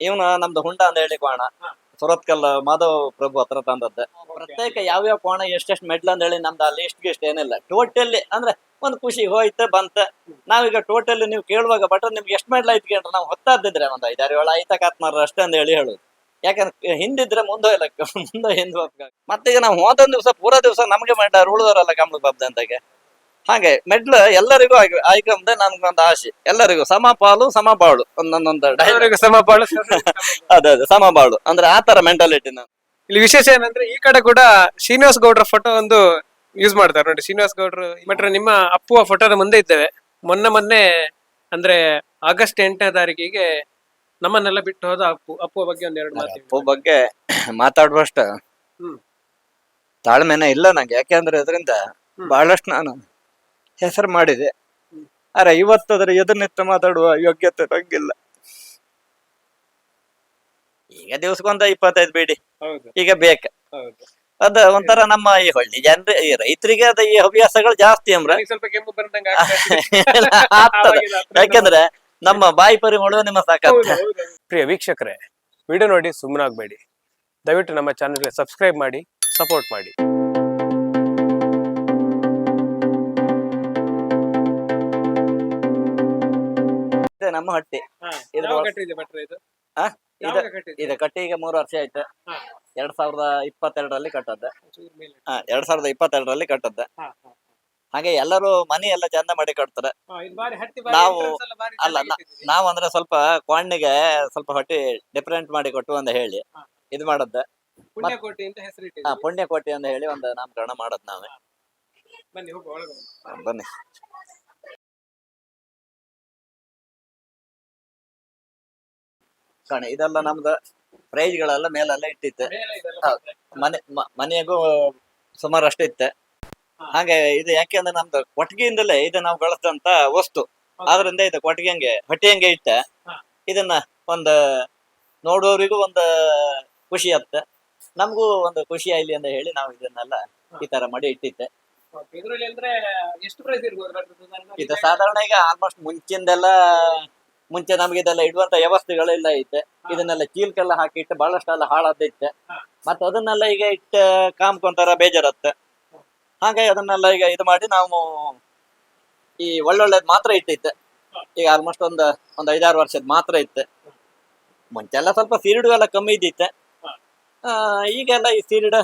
ಇವನ ನಮ್ದು ಹುಂಡ ಅಂತ ಹೇಳಿ ಕೋಣ. ಸುರತ್ಕಲ್ ಮಾಧವ್ ಪ್ರಭು ಹತ್ರ ತಂದದ್ದು. ಪ್ರತ್ಯೇಕ ಯಾವ್ಯಾವ ಕೋಣ ಎಷ್ಟೆಷ್ಟು ಮೆಡ್ಲ್ ಅಂತ ಹೇಳಿ ನಮ್ದು ಆ ಲಿಸ್ಟ್ ಗಿಸ್ಟ್ ಏನಿಲ್ಲ. ಟೋಟಲಿ ಅಂದ್ರೆ ಒಂದು ಖುಷಿ ಹೋಯ್ತು ಬಂತ. ನಾವೀಗ ಟೋಟಲಿ ನೀವು ಕೇಳುವಾಗ ಬಟ್ ನಿಮ್ಗೆ ಎಷ್ಟು ಮೆಡ್ಲ್ ಐತಿ ಕೇಳ್ರೆ ನಾವು ಹೊತ್ತಾದಿದ್ರೆ ಒಂದು ಐದಾರು ಏಳು ಐತಕಾತ್ಮಾರ ಅಷ್ಟೇ ಅಂತ ಹೇಳಿ ಹೇಳುದು. ಯಾಕಂದ್ರೆ ಹಿಂದಿದ್ರೆ ಮುಂದೆ ಇಲ್ಲ ಮುಂದೆ ಹಿಂದೆ ಮತ್ತೆ ಈಗ ನಾವು ಹೋದ ದಿವಸ ಪೂರಾ ದಿವಸ ನಮ್ಗೆ ಮೆಡ್ಲ ಉಳಿದವರಲ್ಲ ಕಮಲ ಬಾಬ್ದ ಅಂತಾಗೆ ಹಾಗೆ ಮೆಡ್ಲ್ ಎಲ್ಲರಿಗೂ ಆಯ್ಕೆ ಅಂದ್ರೆ ನನ್ಗೊಂದು ಆಸೆ. ಎಲ್ಲರಿಗೂ ಸಮ ಪಾಲು ಸಮ ಬಾಳು ಒಂದೊಂದೊಂದು dialogue. ಸಮ ಸಮಪಾಲು ಅದೇ ಅದೇ ಸಮ ಬಾಳು. ಅಂದ್ರೆ ಆ ತರ ಮೆಂಟಾಲಿಟಿ ನಾನು. ಇಲ್ಲಿ ವಿಶೇಷ ಏನಂದ್ರೆ ಈ ಕಡೆ ಕೂಡ ಶ್ರೀನಿವಾಸ್ ಗೌಡ್ರ ಫೋಟೋ ಒಂದು ಯೂಸ್ ಮಾಡ್ತಾರೆ. ನೋಡಿ ಶ್ರೀನಿವಾಸ್ ಗೌಡ್ರು ಮಟ್ರ ನಿಮ್ಮ ಅಪ್ಪುವ ಫೋಟೋದ ಮುಂದೆ ಇದ್ದೇವೆ. ಮೊನ್ನೆ ಮೊನ್ನೆ ಅಂದ್ರೆ ಆಗಸ್ಟ್ ಎಂಟನೇ ತಾರೀಕಿಗೆ ನಮ್ಮನ್ನೆಲ್ಲ ಬಿಟ್ಟು ಹೋದ ಅಪ್ಪು ಅಪ್ಪುವ ಬಗ್ಗೆ ಒಂದ್ ಎರಡು ಮಾತು ಅಪ್ಪು ಬಗ್ಗೆ ಮಾತಾಡುವಷ್ಟ. ಹ್ಮ್. ತಾಳ್ಮೆನೆ ಇಲ್ಲ ನಂಗೆ. ಯಾಕೆಂದ್ರೆ ಅದರಿಂದ ಬಹಳಷ್ಟು ನಾನು ಹೆಸರು ಮಾಡಿದೆ. ಅರೆ ಇವತ್ತು ಅದರ ಎದುರ್ನಿತ್ತ ಮಾತಾಡುವ ಯೋಗ್ಯತೆ ನಂಗಿಲ್ಲ. ಈಗ ದಿವಸಕ್ಕೊಂದ ಇಪ್ಪತ್ತೈದು ಬೇಡಿ. ಹೌದು. ಈಗ ಬೇಕ. ಹೌದು. ಅದ ಒಂಥರ ನಮ್ಮ ಈ ಹಳ್ಳಿ ಜನ ಈ ರೈತರಿಗೆ ಅದ ಈ ಹವ್ಯಾಸಗಳು ಜಾಸ್ತಿ ಅಂದ್ರೆ ಯಾಕಂದ್ರೆ ನಮ್ಮ ಬಾಯಿ ಪರಿಮಳ ನಿಮ್ಮ ಸಾಕಾಗ್ತದೆ ಪ್ರಿಯ ವೀಕ್ಷಕರೇ ವಿಡಿಯೋ ನೋಡಿ ಸುಮ್ಮನಾಗ್ಬೇಡಿ ದಯವಿಟ್ಟು ನಮ್ಮ ಚಾನಲ್ಗೆ ಸಬ್ಸ್ಕ್ರೈಬ್ ಮಾಡಿ ಸಪೋರ್ಟ್ ಮಾಡಿ. ಇದು ನಮ್ಮ ಹಟ್ಟಿ ಇದು ಆ? ಇದು ಕಟ್ಟಿ ಈಗ ಮೂರು ವರ್ಷ ಆಯ್ತು ಹಾ. ಎರಡ್ ಸಾವಿರದ ಇಪ್ಪತ್ತೆರಡರಲ್ಲಿ ಕಟ್ಟದ್ದ. ಹಾ ಎರಡ್ ಸಾವಿರದ ಇಪ್ಪತ್ತೆರಡರಲ್ಲಿ ಕಟ್ಟದ್ದ. ಹಾಗೆ ಎಲ್ಲರೂ ಮನಿ ಎಲ್ಲ ಚಂದ ಮಾಡಿ ಕಟ್ತಾರೆ ನಾವು- ಅಲ್ಲ, ನಾವು ಅಂದ್ರೆ ಸ್ವಲ್ಪ ಕ್ವಾಣ್ಣಿಗೆ ಸ್ವಲ್ಪ ಹೊಟ್ಟಿ ಡಿಫರೆಂಟ್ ಮಾಡಿ ಕೊಟ್ಟು ಅಂತ ಹೇಳಿ ಹಾ. ಇದು ಮಾಡದ್ದ ಪುಣ್ಯಕೋಟಿ ಅಂತ ಹೆಸರು ಹಾ ಇಟ್ಟಿದ್ದೀರಿ. ಪುಣ್ಯಕೋಟಿ ಅಂತ ಹೇಳಿ ಒಂದು ನಾಮಕರಣ ಮಾಡದ್ ನಾವೇ ಬನ್ನಿ ಹೋಗುವ ಒಳಗೆ ಹೋಗುವ. ಬನ್ನಿ ಕಣೆ ಇದೆಲ್ಲ ನಮ್ದು ಪ್ರೈಜ್ಗಳೆಲ್ಲ ಮೇಲೆಲ್ಲ ಇಟ್ಟಿತ್ತೆ ಹೌದು. ಮನೆ ಮ- ಮನೆಯಾಗೂ ಸುಮಾರು ಅಷ್ಟು ಇತ್ತೆ. ಹಾಗೆ ಇದು ಯಾಕೆಂದ್ರೆ ನಮ್ದು ಕೊಟ್ಟಿಗೆಯಿಂದಲೇ ಇದು ನಾವು ಬಳಸಿದಂತ ವಸ್ತು ಆದ್ರಿಂದ ಇದು ಕೊಟ್ಟಿಗೆಂಗೆ ಹೊಟ್ಟೆಂಗೆ ಇಟ್ಟೆ ಹಾ. ಇದನ್ನ ಒಂದು ನೋಡೋರಿಗೂ ಒಂದು ಖುಷಿ ಆಗ್ತ ನಮಗೂ ಒಂದು ಖುಷಿ ಆಯ್ಲಿ ಅಂತ ಹೇಳಿ ನಾವು ಇದನ್ನೆಲ್ಲ ಈ ತರ ಮಾಡಿ ಇಟ್ಟಿದ್ದೆ Okay, ಅಂದ್ರೆ ಎಷ್ಟು ಪ್ರೈಸ್ ಇರ್ಬೋದು ಇದು ಸಾಧಾರಣ ಈಗ ಆಲ್ಮೋಸ್ಟ್ ಮುಂಚಿಂದೆಲ್ಲ ಮುಂಚೆ ನಮ್ಗೆ ಇದೆಲ್ಲ ಇಡುವಂತ ವ್ಯವಸ್ಥೆಗಳೆಲ್ಲ ಐತೆ. ಇದನ್ನೆಲ್ಲ ಚೀಲ್ಕೆಲ್ಲ ಹಾಕಿ ಇಟ್ಟು ಬಹಳಷ್ಟೆಲ್ಲ ಹಾಳಾದೈತೆ. ಹಾ. ಮತ್ತೆ ಅದನ್ನೆಲ್ಲ ಈಗ ಇಟ್ಟ ಕಾಮ್ಕೊಂತಾರ ಬೇಜಾರತ್ತೆ. ಹಾಗೆ ಅದನ್ನೆಲ್ಲ ಈಗ ಇದು ಮಾಡಿ ನಾವು ಈ ಒಳ್ಳೊಳ್ಳೆದ್ ಮಾತ್ರ ಇಟ್ಟಿತ್ತೆ ಈಗ ಆಲ್ಮೋಸ್ಟ್ ಒಂದ್ ಒಂದ್ ಐದಾರು ವರ್ಷದ ಮಾತ್ರ ಇತ್ತೆ ಮುಂಚೆ ಎಲ್ಲ ಸ್ವಲ್ಪ ಸೀರಿಡು ಎಲ್ಲ ಕಮ್ಮಿ ಇದ್ದಿತ್ತೆ. ಈಗೆಲ್ಲ ಈ ಸೀರಿಡ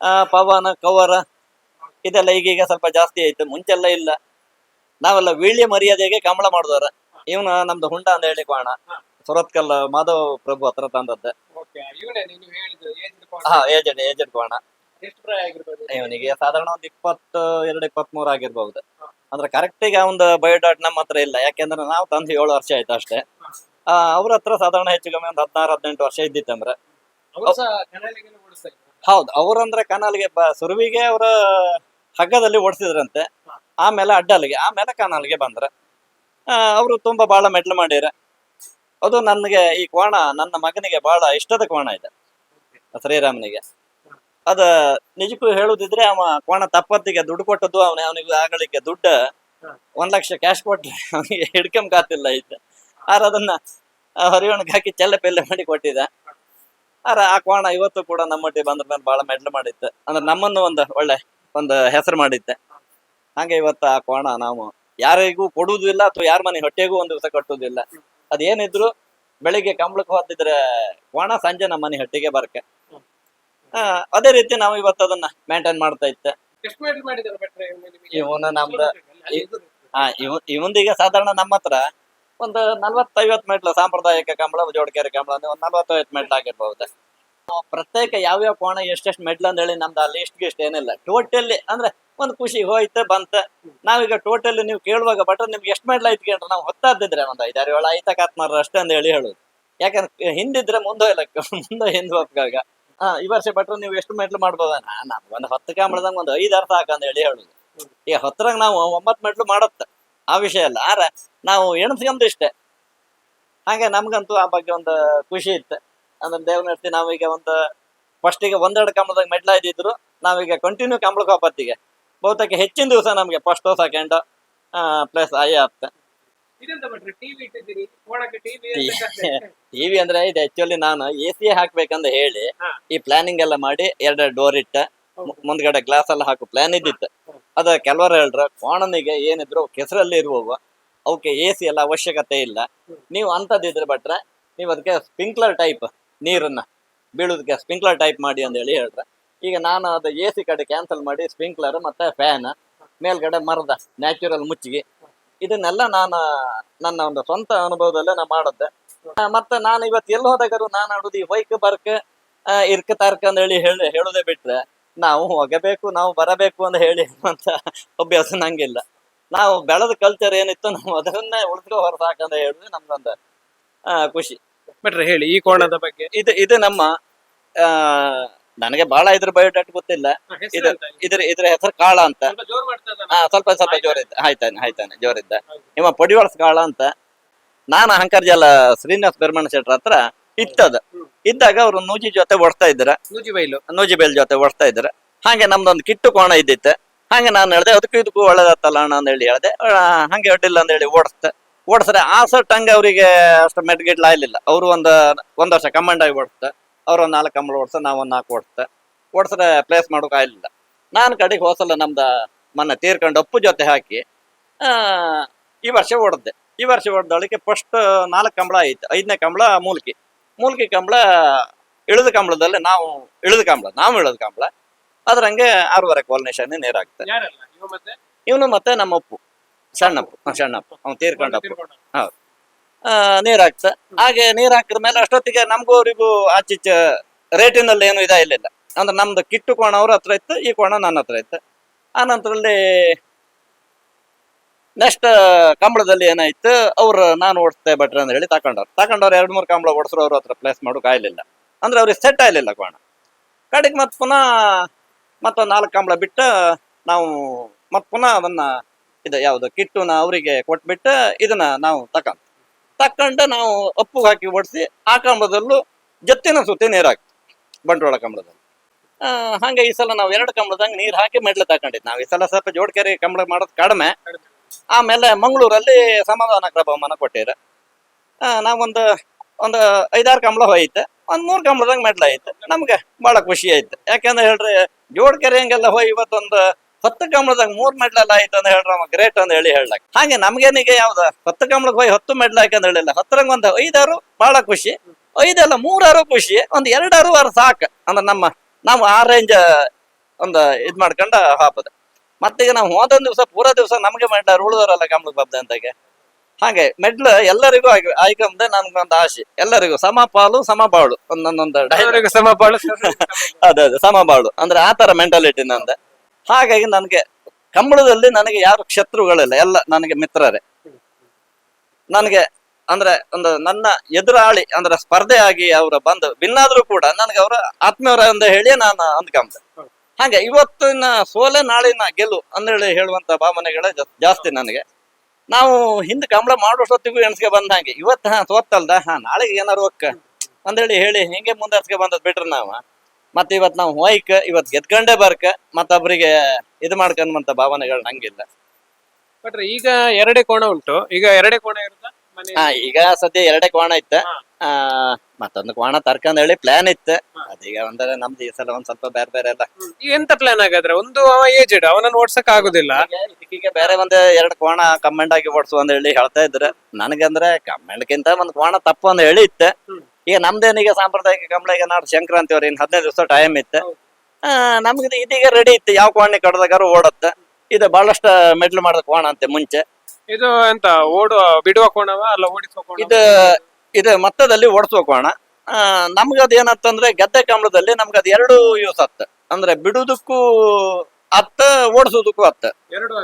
ಆ, ಪವನ ಕವರ ಇದೆಲ್ಲ ಈಗೀಗ ಸ್ವಲ್ಪ ಜಾಸ್ತಿ ಆಯ್ತು ಮುಂಚೆಲ್ಲ ಇಲ್ಲ. ನಾವೆಲ್ಲ ವೀಳ್ಯ ಮರ್ಯಾದೆಗೆ ಕಮಲ ಮಾಡಿದವ್ರ. ಇವನ ನಮ್ದು ಹುಂಡ ಅಂತ ಹೇಳಿ ಕೋಣ. ಸುರತ್ಕಲ್ ಮಾಧವ್ ಪ್ರಭು ಹತ್ರ ತಂದದ್ದೆ. ಹಾ ಏಜೆಂಟ್ ಏಜೆಂಟ್ ಕೋಣ ಇವನಿಗೆ ಸಾಧಾರಣ ಒಂದ್ ಇಪ್ಪತ್ ಎರಡು ಇಪ್ಪತ್ ಮೂರ್ ಆಗಿರ್ಬಹುದು ಅಂದ್ರೆ ಕರೆಕ್ಟ್ ಈಗ ಒಂದು ಬಯೋಡಾಟ್ ನಮ್ಮ ಹತ್ರ ಇಲ್ಲ. ಯಾಕೆಂದ್ರೆ ನಾವು ತಂದು ಏಳು ವರ್ಷ ಆಯ್ತು ಅಷ್ಟೇ. ಆ, ಅವ್ರ ಹತ್ರ ಸಾಧಾರಣ ಹೆಚ್ಚು ಕಮ್ಮಿ ಒಂದು ಹದಿನಾರು ಹದಿನೆಂಟು ವರ್ಷ ಇದ್ದಿತ್ತಂದ್ರೆ ಹೌದ್ ಅವ್ರಂದ್ರೆ ಕನಾಲ್ಗೆ ಸುರುವಿಗೆ ಅವರ ಹಗ್ಗದಲ್ಲಿ ಓಡಿಸಿದ್ರಂತೆ. ಆಮೇಲೆ ಅಡ್ಡಲ್ಗೆ ಆಮೇಲೆ ಕನಾಲ್ಗೆ ಬಂದ್ರ. ಅವರು ತುಂಬಾ ಬಹಳ ಮೆಟ್ಲು ಮಾಡಿರ ಅದು ನನಗೆ ಈ ಕೋಣ ನನ್ನ ಮಗನಿಗೆ ಬಹಳ ಇಷ್ಟದ ಕೋಣ ಇದೆ, ಶ್ರೀರಾಮನಿಗೆ. ಅದ ನಿಜಕ್ಕೂ ಹೇಳುದಿದ್ರೆ ಅವ ಕೋಣ ತಪ್ಪತ್ತಿಗೆ ದುಡ್ಡು ಕೊಟ್ಟದ್ದು, ಅವನ ಅವನಿಗೆ ಆಗಲಿಕ್ಕೆ ದುಡ್ಡು ಒಂದ್ ಲಕ್ಷ ಕ್ಯಾಶ್ ಕೊಟ್ರೆ ಅವನಿಗೆ ಹಿಡ್ಕೊಂಬಕಾತಿಲ್ಲ ಐತೆ. ಆರ ಅದನ್ನ ಹರಿವಣ್ ಹಾಕಿ ಚೆಲ್ಲೆ ಪೆಲ್ಲೆ ಮಾಡಿ ಕೊಟ್ಟಿದ್ದ. ಆರ ಆ ಕೋಣ ಇವತ್ತು ಕೂಡ ನಮ್ಮೊಟ್ಟಿಗೆ ಬಂದ್ರ ಮೇಲೆ ಬಹಳ ಮೆಡ್ಲ್ ಮಾಡಿತ್ತು. ಅಂದ್ರೆ ನಮ್ಮನ್ನು ಒಂದು ಒಳ್ಳೆ ಒಂದು ಹೆಸರು ಮಾಡಿತ್ತೆ. ಹಂಗೆ ಇವತ್ತು ಆ ಕೋಣ ನಾವು ಯಾರಿಗೂ ಕೊಡುವುದಿಲ್ಲ ಅಥವಾ ಯಾರ ಮನೆ ಹೊಟ್ಟೆಗೂ ಒಂದು ದಿವಸ ಕಟ್ಟುವುದಿಲ್ಲ ಅದೇನಿದ್ರು ಬೆಳಿಗ್ಗೆ ಕಂಬಳಕ್ಕೆ ಹೊತ್ತಿದ್ರೆ ಕೋಣ ಸಂಜೆ ನಮ್ಮ ಮನೆ ಹೊಟ್ಟೆಗೆ ಬರಕೆ ಆ, ಅದೇ ರೀತಿ ನಾವು ಇವತ್ತು ಅದನ್ನ ಮೇಂಟೈನ್ ಮಾಡ್ತಾ ಇತ್ತೆ ಇವನ ನಮ್ದು ಆ ಇವ್ ಇವಂದೀಗ ಸಾಧಾರಣ ನಮ್ಮ ಹತ್ರ ಒಂದು ನಲ್ವತ್ತೈವತ್ ಮೆಟ್ಲು ಸಾಂಪ್ರದಾಯಿಕ ಕಂಬಳ ಜೋಡಕೆರೆ ಕಂಬಳ ಅಂದ್ರೆ ಒಂದು ನಲ್ವತ್ತೈವತ್ ಮೆಟ್ಲು ಆಗಿರ್ಬಹುದು ಪ್ರತ್ಯೇಕ ಯಾವ್ಯಾವ ಕೋಣ ಎಷ್ಟೆಷ್ಟು ಮೆಟ್ಲು ಅಂತ ಹೇಳಿ ನಮ್ದು ಆ ಲಿಸ್ಟ್ ಗಿಸ್ಟ್ ಏನಿಲ್ಲ. ಟೋಟಲಿ ಅಂದ್ರೆ ಒಂದು ಖುಷಿ ಹೋಯ್ತು, ಬಂತ. ನಾವೀಗ ಟೋಟಲ್ ನೀವು ಕೇಳುವಾಗ ಬಟ್ ನಿಮ್ಗೆ ಎಷ್ಟು ಮೆಟ್ಲು ಐತಿ ಕೇಳ್ರೆ, ನಾವು ಹೊತ್ತಾದಿದ್ರೆ ಒಂದು ಐದಾರು ಏಳು ಐತಕಾತ್ಮಾರ ಅಷ್ಟೇ ಅಂತ ಹೇಳಿ ಹೇಳುದು. ಯಾಕಂದ್ರೆ ಹಿಂದಿದ್ರೆ ಮುಂದೆ ಇಲ್ಲ ಮುಂದೆ ಹಿಂದೆ ಹೋಗ್ಬೇಕಾಗ ಹಾ, ಈ ವರ್ಷ ಬಟ್ರೆ ನೀವು ಎಷ್ಟು ಮೆಟ್ಲು ಮಾಡ್ಬೋದ? ನಮ್ಗೆ ಒಂದು ಹತ್ತು ಕಂಬಳದಂಗ ಒಂದು ಐದಾರು ಅಂತ ಹೇಳಿ ಹೇಳುದು. ಈಗ ಹೊತ್ತರಂಗ ನಾವು ಒಂಬತ್ತು ಮೆಟ್ಲು ಮಾಡತ್ತ, ಆ ವಿಷಯ ಅಲ್ಲ. ಆರ ನಾವು ಎಣಸ್ಕೊಂಡ್ ಇಷ್ಟೇ. ಹಾಗೆ ನಮ್ಗಂತೂ ಆ ಬಗ್ಗೆ ಒಂದು ಖುಷಿ ಇತ್ತು. ಅಂದ್ರೆ ದೇವನರ್ತಿ ನಾವೀಗ ಒಂದು ಫಸ್ಟಿಗೆ ಒಂದೆರಡು ಕಂಬಳದಾಗ ಮೆಟ್ಲ ಇದ್ದಿದ್ರು ನಾವೀಗ ಕಂಟಿನ್ಯೂ ಕಂಬಳಕ್ಕೆ ಹೋಗ್ಬತ್ತಿಗೆ ಬಹುತೇಕ ಹೆಚ್ಚಿನ ದಿವಸ ನಮಗೆ ಫಸ್ಟ್ ಸೆಕೆಂಡ್ ಪ್ಲಸ್ ಐ ಭಟ್ರೆ ಟಿವಿ ಅಂದ್ರೆ ಇದು ಆಕ್ಚುಲಿ ನಾನು ಎ ಸಿ ಹಾಕ್ಬೇಕಂತ ಹೇಳಿ ಈ ಪ್ಲಾನಿಂಗ್ ಎಲ್ಲ ಮಾಡಿ ಎರಡು ಡೋರ್ ಇಟ್ಟ ಮುಂದ್ಗಡೆ ಗ್ಲಾಸ್ ಎಲ್ಲ ಹಾಕು ಪ್ಲಾನ್ ಇದ್ದಿತ್ತು. ಅದ ಕೆಲವರು ಹೇಳ್ರ ಕೋಣನಿಗೆ ಏನಿದ್ರು ಕೆಸರಲ್ಲಿ ಇರುವವು ಅವಕ್ಕೆ ಎ ಸಿ ಎಲ್ಲ ಅವಶ್ಯಕತೆ ಇಲ್ಲ. ನೀವು ಅಂತದಿದ್ರೆ ಬಟ್ರೆ ನೀವು ಅದಕ್ಕೆ ಸ್ಪ್ರಿಂಕ್ಲರ್ ಟೈಪ್ ನೀರನ್ನ ಬೀಳೋದಕ್ಕೆ ಸ್ಪ್ರಿಂಕ್ಲರ್ ಟೈಪ್ ಮಾಡಿ ಅಂತ ಹೇಳಿ ಹೇಳ್ರ. ಈಗ ನಾನು ಅದು ಎ ಸಿ ಕಡೆ ಕ್ಯಾನ್ಸಲ್ ಮಾಡಿ ಸ್ಪ್ರಿಂಕ್ಲರ್ ಮತ್ತೆ ಫ್ಯಾನ್ ಮೇಲ್ಗಡೆ ಮರದ ನ್ಯಾಚುರಲ್ ಮುಚ್ಚಿಗೆ. ಇದನ್ನೆಲ್ಲ ನಾನು ನನ್ನ ಒಂದು ಸ್ವಂತ ಅನುಭವದಲ್ಲೇ ನಾನು ಮಾಡಿದ್ದೆ. ಮತ್ತು ನಾನು ಇವತ್ತು ಎಲ್ಲಿ ಹೋದಾಗರು ನಾನು ಆಡೋದು ಈ ಬೈಕ್ ಬರ್ಕ್ ಇರ್ಕ ತರ್ಕ ಅಂತ ಹೇಳಿ ಹೇಳಿ ಹೇಳೋದೇ ಬಿಟ್ರೆ ನಾವು ಹೋಗಬೇಕು ನಾವು ಬರಬೇಕು ಅಂತ ಹೇಳಿ ಅಂತ ಅಭ್ಯಾಸ ನಂಗಿಲ್ಲ. ನಾವು ಬೆಳೆದ ಕಲ್ಚರ್ ಏನಿತ್ತು ನಾವು ಅದನ್ನೇ ಉಳಿದ್ಕೋ ಹೊರ ಸಾಕಂತ ಹೇಳಿದ್ರೆ ನಮ್ದೊಂದು ಆ, ಖುಷಿ. ಬಿಟ್ರೆ ಹೇಳಿ ಈ ಕೋಣದ ಬಗ್ಗೆ. ಇದು ಇದು ನಮ್ಮ ಆ, ನನಗೆ ಬಹಳ ಇದ್ರ ಬಯೋಡಾಟ್ ಗೊತ್ತಿಲ್ಲ. ಇದು ಇದ್ರ ಇದ್ರ ಹೆಸರು ಕಾಳ ಅಂತ. ಹಾ ಸ್ವಲ್ಪ ಸ್ವಲ್ಪ ಜೋರಿದ್ದ. ಆಯ್ತಾನೆ ಆಯ್ತಾನೆ ಜೋರಿದ್ದ. ಇವ ಪಡಿವಾಳ್ಸ್ ಕಾಳ ಅಂತ ನಾನು ಅಂಕರ್ಜಲ ಶ್ರೀನಿವಾಸ ಬೆರ್ಮಣ ಶೆಟ್ರ ಹತ್ರ ಇತ್ತದ. ಇದ್ದಾಗ ಅವ್ರು ನೂಜಿ ಜೊತೆ ಓಡ್ತಾ ಇದ್ರ. ನೂಜಿ ಬೈಲು. ನೂಜಿ ಬೇಲ್ ಜೊತೆ ಓಡ್ತಾ ಇದ್ರ. ಹಾಗೆ ನಮ್ದೊಂದು ಕಿಟ್ಟು ಕೋಣ ಇದ್ದಿತ್ತು. ಹಾಗೆ ನಾನು ಹೇಳ್ದೆ ಅದಕ್ಕೂ ಇದಕ್ಕೂ ಒಳ್ಳೇದತ್ತಲ್ಲ ಅಣ್ಣ ಅಂತ ಹೇಳಿ ಹೇಳ್ದೆ ಹಂಗೆ ಅಡ್ಡಿಲ್ಲ ಅಂತ ಹೇಳಿ ಓಡಿಸ್ತೆ ಓಡಿಸ್ರೆ ಆ ಸಟ್ ಹಂಗೆ ಅವರಿಗೆ ಅಷ್ಟು ಮೆಟ್ಗಿಡ್ಲ ಆಗ್ಲಿಲ್ಲ. ಅವರು ಒಂದು ಒಂದು ವರ್ಷ ಕಮಾಂಡ್ ಆಗಿ ಓಡಿಸ್ತೆ ಅವ್ರು ಒಂದು ನಾಲ್ಕು ಕಂಬಳ ಓಡ್ಸ ನಾವು ಒಂದು ನಾಲ್ಕು ಓಡಿಸ್ತೆ ಓಡಿಸ್ರೆ ಪ್ಲೇಸ್ ಮಾಡೋಕ್ಕಾಗಲಿಲ್ಲ ನಾನು ಕಡೆಗೆ ಹೋಸಲ ನಮ್ದು ಮನ್ನ ತೀರ್ಕೊಂಡು ಅಪ್ಪು ಜೊತೆ ಹಾಕಿ ಆ, ಈ ವರ್ಷ ಓಡಿದ್ದೆ ಈ ವರ್ಷ ಓಡ್ದಳಿಕೆ ಫಸ್ಟ್ ನಾಲ್ಕು ಕಂಬಳ ಆಯ್ತು. ಐದನೇ ಕಂಬಳ ಮೂಲ್ಕಿ. ಮೂಲ್ಕಿ ಕಂಬಳ ಇಳಿದ ಕಂಬಳದಲ್ಲಿ ನಾವು ಇಳಿದ ಕಂಬಳ ನಾವು ಇಳಿದ ಕಂಬಳ. ಅದ್ರಂಗೆ ಆರೂವರೆ ಕೋಲ್ನೇಶನ್ ನೀರಾಗ್ತದೆ. ಇವನು ಮತ್ತೆ? ನಮ್ಮ ಅಪ್ಪು ಸಣ್ಣಪ್ಪು ಸಣ್ಣಪ್ಪು. ಅವ್ನು ತೀರ್ಕೊಂಡಪ್ಪು. ತಿರ್ಕೊಂಡ. ನೀರ್ ಹಾಕ್ತ ಹಾಗೆ ನೀರ್ ಹಾಕಿದ ಮೇಲೆ ಅಷ್ಟೊತ್ತಿಗೆ ನಮಗೂ ಅವರಿಗೂ ಆಚೀಚೆ ರೇಟಿನಲ್ಲಿ ಏನು ಇದ ಇರ್ಲಿಲ್ಲ. ಅಂದ್ರೆ ನಮ್ದು ಕಿಟ್ಟು ಕೋಣ ಅವ್ರ ಹತ್ರ ಇತ್ತು, ಈ ಕೋಣ ನನ್ನ ಹತ್ರ ಇತ್ತು. ಆ ನಂತರದಲ್ಲಿ ನೆಕ್ಸ್ಟ್ ಕಂಬಳದಲ್ಲಿ ಏನಾಯ್ತು, ಅವ್ರು ನಾನು ಓಡಿಸ್ತೇ ಬಟ್ರೆ ಅಂತ ಹೇಳಿ ತಕೊಂಡವ್ರು. ತಕೊಂಡವ್ರು ಎರಡು ಮೂರು ಕಂಬಳ ಓಡಿಸ್ರು, ಅವ್ರ ಹತ್ರ ಪ್ಲೇಸ್ ಮಾಡೋಕೆ ಆಗಲಿಲ್ಲ. ಅಂದ್ರೆ ಅವ್ರಿಗೆ ಸೆಟ್ ಆಗ್ಲಿಲ್ಲ ಕೋಣ. ಕಡೆಗೆ ಮತ್ತೆ ಪುನಃ ಮತ್ತೊಂದು ನಾಲ್ಕು ಕಂಬಳ ಬಿಟ್ಟು ನಾವು ಮತ್ತೆ ಪುನಃ ಅದನ್ನ ಇದು ಯಾವುದು ಕಿಟ್ಟುನ ಅವರಿಗೆ ಕೊಟ್ಬಿಟ್ಟು ಇದನ್ನ ನಾವು ತಕೊಂಡ್ ತಕೊಂಡು ನಾವು ಅಪ್ಪು ಹಾಕಿ ಓಡಿಸಿ ಆ ಕಂಬದಲ್ಲೂ ಜತ್ತಿನ ಸುತ್ತಿ ನೀರು ಹಾಕಿ ಬಂಟ್ವಾಳ ಕಂಬಳದಲ್ಲಿ ಹಂಗೆ ಈ ಸಲ ನಾವು ಎರಡು ಕಂಬಳದಂಗೆ ನೀರು ಹಾಕಿ ಮೆಡ್ಲೆ ತಕೊಂಡಿದ್ದು ನಾವು ಈ ಸಲ ಸ್ವಲ್ಪ ಜೋಡ್ಕೆರೆ ಕಂಬಳ ಮಾಡೋದು ಕಡಿಮೆ. ಆಮೇಲೆ ಮಂಗಳೂರಲ್ಲಿ ಸಮಾಧಾನ ಬಹುಮಾನ ಕೊಟ್ಟಿರ. ನಾವೊಂದು, ಒಂದು ಐದಾರು ಕಂಬಳ ಹೋಯ್ತು. ಒಂದು ಮೂರು ಕಂಬಳದಂಗೆ ಮೆಡ್ಲ ಆಯ್ತು. ನಮ್ಗೆ ಭಾಳ ಖುಷಿ ಆಯ್ತು. ಯಾಕಂದ್ರೆ ಹೇಳ್ರಿ, ಜೋಡ್ಕೆರೆ ಹಂಗೆಲ್ಲ ಹೋಗಿ ಇವತ್ತೊಂದು ಹತ್ತು ಕಂಬಳದಾಗ ಮೂರ್ ಮೆಡ್ಲಲ್ಲ ಆಯ್ತು ಅಂತ ಹೇಳ್ರಿ ಅವ ಗ್ರೇಟ್ ಅಂತ ಹೇಳಿ ಹೇಳಕ್ ಹಾಗೆ ನಮ್ಗೇನಿಗೆ ಯಾವ್ದ? ಹೊತ್ತು ಕಂಬಳಕ್ ಹೋಗಿ ಹತ್ತು ಮೆಡ್ಲ್ ಹಾಕಿ ಅಂತ ಹೇಳಿಲ್ಲ. ಹತ್ತರಂಗ ಒಂದ್ ಐದಾರು ಬಹಳ ಖುಷಿ. ಐದಲ್ಲ ಮೂರಾರು ಖುಷಿ. ಒಂದ್ ಎರಡಾರು ವಾರ ಸಾಕು ಅಂದ್ರೆ ನಮ್ಮ ನಾವು ಆ ರೇಂಜ್ ಒಂದು ಇದ್ ಮಾಡ್ಕೊಂಡ ಹಾಪದ. ಮತ್ತೀಗ ನಾವು ಹೋದೊಂದ್ ದಿವಸ ಪೂರಾ ದಿವಸ ನಮ್ಗೆ ಮೆಡ್ಲ ಉಳಿದವರಲ್ಲ ಕಂಬಳಕ್ಕೆ ಬಬ್ದ ಅಂತಾಗೆ ಹಾಗೆ ಮೆಡ್ಲ್ ಎಲ್ಲರಿಗೂ ಆಗಿ ಆಯ್ಕೊಂಡೆ ನನ್ಗೊಂದು ಆಸೆ ಎಲ್ಲರಿಗೂ ಸಮ ಪಾಲು ಸಮ ಬಾಳು. ಒಂದೊಂದೊಂದು ಸಮಬಾಳು ಎಲ್ಲರಿಗೂ ಸಮ ಬಾಳು ಅದೇ ಅದೇ ಸಮಬಾಳು ಅಂದ್ರೆ ಆ ತರ ಮೆಂಟಾಲಿಟಿ ನಂದೆ. ಹಾಗಾಗಿ ನನಗೆ ಕಂಬಳದಲ್ಲಿ ನನಗೆ ಯಾರು ಶತ್ರುಗಳಿಲ್ಲ, ಎಲ್ಲ ನನಗೆ ಮಿತ್ರರೇ. ನನಗೆ ಅಂದ್ರೆ ಒಂದು ನನ್ನ ಎದುರಾಳಿ ಅಂದ್ರೆ ಸ್ಪರ್ಧೆ ಆಗಿ ಅವರ ಬಂದು ಭಿನ್ನಾದ್ರೂ ಕೂಡ ನನಗೆ ಅವರ ಆತ್ಮೀಯರ ಅಂತ ಹೇಳಿ ನಾನು ಅಂದ್ಕೊಂಬೆ ಹಾಗೆ ಇವತ್ತಿನ ಸೋಲೆ ನಾಳಿನ ಗೆಲು ಅಂದೇಳಿ ಹೇಳುವಂತ ಭಾವನೆಗಳೇ ಜಾಸ್ತಿ ನನಗೆ. ನಾವು ಹಿಂದೆ ಕಂಬಳ ಮಾಡೋಷ್ಟೊತ್ತಿಗೂ ಎಣಸ್ಕೆ ಬಂದ ಹಾಗೆ, ಇವತ್ತು ಹಾ ಸೋತ್ತಲ್ದ, ಹಾ ನಾಳೆಗೆ ಏನಾರು ಒಕ್ಕ ಅಂದೇಳಿ ಹೇಳಿ ಹಿಂಗೆ ಮುಂದರ್ಸ್ಕೆ ಬಂದದ್ ಬಿಟ್ರೆ ನಾವು. ಮತ್ತೆ ಇವತ್ ನಾವು ಹೋಯ್ಕ ಇವತ್ ಗೆದ್ಕೊಂಡೇ ಬರ್ಕ ಮತ್ತೊಬ್ಬರಿಗೆ ಇದು ಮಾಡ್ಕೊಂಬಂತ ಭಾವನೆಗಳು ನಂಗಿಲ್ಲ ಈಗ ಎರಡೇ ಕೋಣ ಉಂಟು. ಈಗ ಎರಡೇ ಕೋಣ ಇರುತ್ತಾ? ಮನೆ ಹಾ ಈಗ ಸದ್ಯ ಎರಡೇ ಕೋಣ ಇತ್ತ. ಆ ಮತ್ತೊಂದು ಕೋಣ ತರ್ಕೊಂಡ್ ಹೇಳಿ ಪ್ಲಾನ್ ಇತ್ತು. ಅದೀಗ ಒಂದರೆ ನಮ್ದು ಈ ಸಲ ಒಂದ್ ಸ್ವಲ್ಪ ಬೇರೆ ಬೇರೆ ಎಲ್ಲ. ಈಗ ಎಂತ ಪ್ಲಾನ್ ಆಗಾದ್ರೆ ಒಂದು ಅವ ಏಜೆಡ್ ಅವನನ್ನು ಓಡ್ಸಕ್ ಆಗುದಿಲ್ಲ. ಈಗ ಇದಕ್ಕೀಗ ಬೇರೆ ಒಂದ್ ಎರಡು ಕೋಣ ಕಮೆಂಟ್ ಆಗಿ ಓಡಿಸು ಅಂತ ಹೇಳಿ ಹೇಳ್ತಾ ಇದ್ರ. ನನಗಂದ್ರೆ ಕಮೆಂಟ್ಗಿಂತ ಒಂದ್ ಕೋಣ ತಪ್ಪು ಅಂತ ಹೇಳಿ ಇತ್ತು. ಈಗ ನಮ್ದೇನೀಗ ಸಾಂಪ್ರದಾಯಿಕ ಕಂಬಳ ಈಗ ನಾಡು ಸಂಕ್ರಾಂತಿ ಅವ್ರ ಇನ್ನು ಹದಿನೈದು ದಿವಸ ಟೈಮ್ ಇತ್ತು. ನಮ್ಗೆ ಇದೀಗ ರೆಡಿ ಇತ್ತು. ಯಾವ ಕೋಣೆ ಕಡ್ದಾಗಾರು ಓಡತ್ತ. ಇದು ಬಹಳಷ್ಟು ಮೆಡ್ಲು ಮಾಡಿದ ಕೋಣ ಅಂತೆ ಮುಂಚೆ. ಇದು ಎಂತ ಓಡುವ ಬಿಡುವ ಕೋಣವ ಅಲ್ಲ ಓಡಿಸುವ ಕೋಣ ಇದು ಇದು ಮತ್ತದಲ್ಲಿ ಓಡಿಸುವ ಕೋಣ. ನಮ್ಗೆ ನಮ್ಗದ್ ಏನತ್ತಂದ್ರೆ ಗದ್ದೆ ಕಂಬಳದಲ್ಲಿ ನಮ್ಗದ್ ಎರಡು ಯೂಸ್ ಆತ ಅಂದ್ರೆ ಬಿಡುದಕ್ಕೂ ಅತ್ತ ಓಡಿಸೋದಕ್ಕೂ ಅತ್ತ ಎರಡು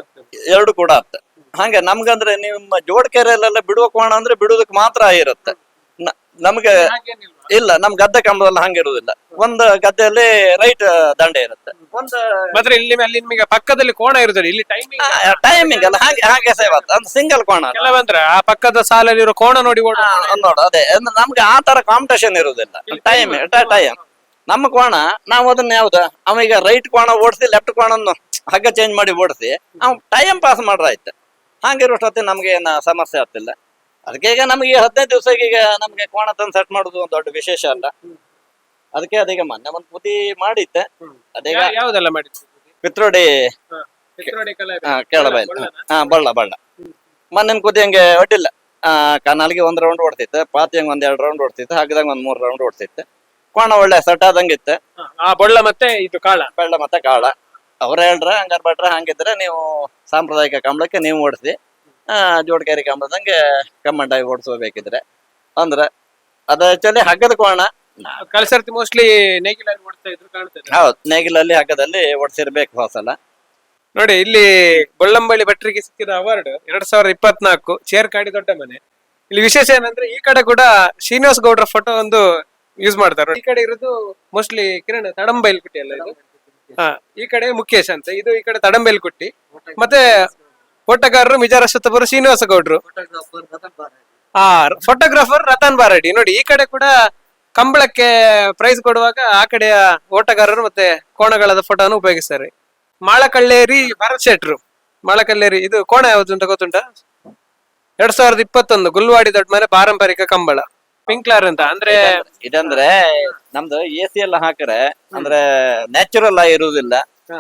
ಎರಡು ಕೂಡ ಅತ್ತ ಹಂಗೆ ನಮ್ಗಂದ್ರೆ ನಿಮ್ಮ ಜೋಡ್ಕೆರೆಯಲ್ಲೆಲ್ಲ ಬಿಡುವ ಕೋಣ ಅಂದ್ರೆ ಬಿಡುವುದಕ್ಕೆ ಮಾತ್ರ ಇರುತ್ತೆ ನಮ್ಗೆ ಇಲ್ಲ ನಮ್ ಗದ್ದೆ ಕಂಬದಲ್ಲಿ ಹಂಗಿರುವುದಿಲ್ಲ ಒಂದು ಗದ್ದೆಯಲ್ಲಿ ರೈಟ್ ದಂಡೆ ಇರುತ್ತೆ. ಒಂದು ಮಾತ್ರ ಇಲ್ಲಿ ಅಲ್ಲಿ ನಿಮಗೆ ಪಕ್ಕದಲ್ಲಿ ಕೋಣ ಇರುತ್ತದೆ ಇಲ್ಲಿ ಟೈಮಿಂಗ್ ಟೈಮಿಂಗ್ ಅಲ್ಲ ಹಾಗೆ ಹಾಗೆ ಸೇವ್ ಅಂದ್ರೆ ಸಿಂಗಲ್ ಕೋಣ. ಕೆಲವಂದ್ರೆ ಆ ಪಕ್ಕದ ಸಾಲಲ್ಲಿರೋ ಕೋಣ ನೋಡಿ ನೋಡು ಅದೇ. ಅಂದ್ರೆ ನಮ್ಗೆ ಆ ತರ ಕಾಂಪಿಟೇಷನ್ ಇರುವುದಿಲ್ಲ. ಟೈಮ್. ಟೈಮ್ ನಮ್ಮ ಕೋಣ ನಾವು ಅದನ್ನ ಯಾವ್ದು? ಅವ ಈಗ ರೈಟ್ ಕೋಣ ಓಡಿಸಿ ಲೆಫ್ಟ್ ಕೋಣನ್ನು ಹಗ್ಗ ಚೇಂಜ್ ಮಾಡಿ ಓಡಿಸಿ ಅವ್ ಟೈಮ್ ಪಾಸ್ ಮಾಡ್ರ ಆಯ್ತು. ಹಂಗಿರೋಷ್ಟೊತ್ತಿಗೆ ನಮ್ಗೆ ಏನ ಸಮಸ್ಯೆ ಆಗ್ತಿಲ್ಲ. ಅದಕ್ಕೆ ಈಗ ನಮ್ಗೆ ಈ ಹದಿನೈದು ದಿವಸ ಈಗ ನಮ್ಗೆ ಕೋಣ ತಂದು ಸೆಟ್ ಮಾಡುದು ಒಂದು ದೊಡ್ಡ ವಿಶೇಷ ಅಲ್ಲ. ಅದಕ್ಕೆ ಅದೀಗ ಮೊನ್ನೆ ಒಂದು ಪುತಿ ಮಾಡಿದ್ದೆ. ಅದೀಗ ಯಾವ್ದೆಲ್ಲ ಮಾಡಿದ್ರು? ಪಿತ್ರೋಡಿ ಕಲೆ ಹಾ, ಬಳ್ಳ. ಬಳ್ಳ ಮೊನ್ನೆ ಕುದಿ ಹಂಗೆ ಒಡ್ಡಿಲ್ಲ. ಕನಾಲ್ಗೆ ಒಂದ್ ರೌಂಡ್ ಓಡ್ತಿತ್ತು ಪಾತಿ ಹಂಗ ಒಂದ್ ಎರಡು ರೌಂಡ್ ಓಡ್ತಿತ್ತು ಹಾಕಿದಂಗ ಒಂದ್ ಮೂರ್ ರೌಂಡ್ ಓಡ್ತಿತ್ತು ಕೋಣ ಒಳ್ಳೆ ಸೆಟ್ ಆದಂಗಿತ್ತು. ಬೊಳ್ಳ ಮತ್ತೆ ಇದು ಕಾಳ? ಬಳ್ಳ ಮತ್ತೆ ಕಾಳ. ಅವ್ರ ಹೇಳ್ರ ಹಂಗಾರ ಬಟ್ರ ಹಂಗಿದ್ರೆ ನೀವು ಸಾಂಪ್ರದಾಯಿಕ ಕಂಬಳಕ್ಕೆ ನೀವು ಓಡಿಸಿ. ಜೋಡ್ಕೇರಿ ಕಂಬಳದಂಗೆ ಕಮ್ಮಂಡಾಗಿ ಓಡಿಸ್ಬೇಕಿದ್ರೆ ಅಂದ್ರೆ ಅದ ಆಕ್ಚುಲಿ ಹಗ್ಗದ ಕೋಣ. ಕಳ್ಸರ್ತಿ ಮೋಸ್ಟ್ಲಿ ನೇಗಿಲಲ್ಲಿ ಓಡಿಸ್ತಾ ಇದ್ರು ಕಾಣ್ತದೆ ಹೌದು ನೇಗಿಲಲ್ಲಿ ಹಗ್ಗದಲ್ಲಿ ಓಡಿಸಿರ್ಬೇಕು ಹೊಸಲ. ನೋಡಿ ಇಲ್ಲಿ ಬೊಳ್ಳಂಬಳ್ಳಿ ಭಟ್ರಿಗೆ ಸಿಕ್ಕಿದ ಅವಾರ್ಡ್ ಎರಡ್ ಸಾವಿರದ ಇಪ್ಪತ್ನಾಲ್ಕು ಚೇರ್ಕಾಡಿ ದೊಡ್ಡ ಮನೆ. ಇಲ್ಲಿ ವಿಶೇಷ ಏನಂದ್ರೆ ಈ ಕಡೆ ಕೂಡ ಶ್ರೀನಿವಾಸ್ ಗೌಡ್ರ ಫೋಟೋ ಒಂದು ಯೂಸ್ ಮಾಡ್ತಾರೆ. ಈ ಕಡೆ ಇರೋದು ಮೋಸ್ಟ್ಲಿ ಕಿರಣ್ ತಡಂಬೈಲ್ಕುಟ್ಟಿ ಅಲ್ಲ ಇದು? ಹಾ ಈ ಕಡೆ ಮುಖೇಶ್ ಅಂತ. ಇದು ಈ ಕಡೆ ತಡಂಬೈಲ್ ಕುಟ್ಟಿ. ಮತ್ತೆ ಫೋಟೋಗಾರರು ಮಿಜಾರ ಸುತ್ತಪುರ ಶ್ರೀನಿವಾಸ ಗೌಡ್ರು ಆ ಫೋಟೋಗ್ರಾಫರ್ ರತನ್ ಬಾರಡಿ. ನೋಡಿ, ಈ ಕಡೆ ಕೂಡ ಕಂಬಳಕ್ಕೆ ಪ್ರೈಸ್ ಕೊಡುವಾಗ ಆ ಕಡೆಯ ಓಟಗಾರರು ಮತ್ತೆ ಕೋಣಗಳದ ಫೋಟೋನು ಉಪಯೋಗಿಸ್ತಾರೆ. ಮಾಳಕಳ್ಳೇರಿ ಭರತ್ ಶೆಟ್ರು. ಮಾಳಕಳ್ಳೇರಿ, ಇದು ಕೋಣ ಯಾವ್ದು ಅಂತ ಗೊತ್ತುಂಟ? ಎರಡ್ ಸಾವಿರದ ಇಪ್ಪತ್ತೊಂದು, ಗುಲ್ವಾಡಿ ದೊಡ್ಡ ಮನೆ ಪಾರಂಪರಿಕ ಕಂಬಳ. ಪಿಂಕ್ಲಾರ್ ಅಂತ. ಅಂದ್ರೆ ಇದಂದ್ರೆ ನಮ್ದು ಎ ಸಿ ಎಲ್ಲ ಹಾಕ್ರೆ, ಅಂದ್ರೆ ನ್ಯಾಚುರಲ್ ಆಗಿ.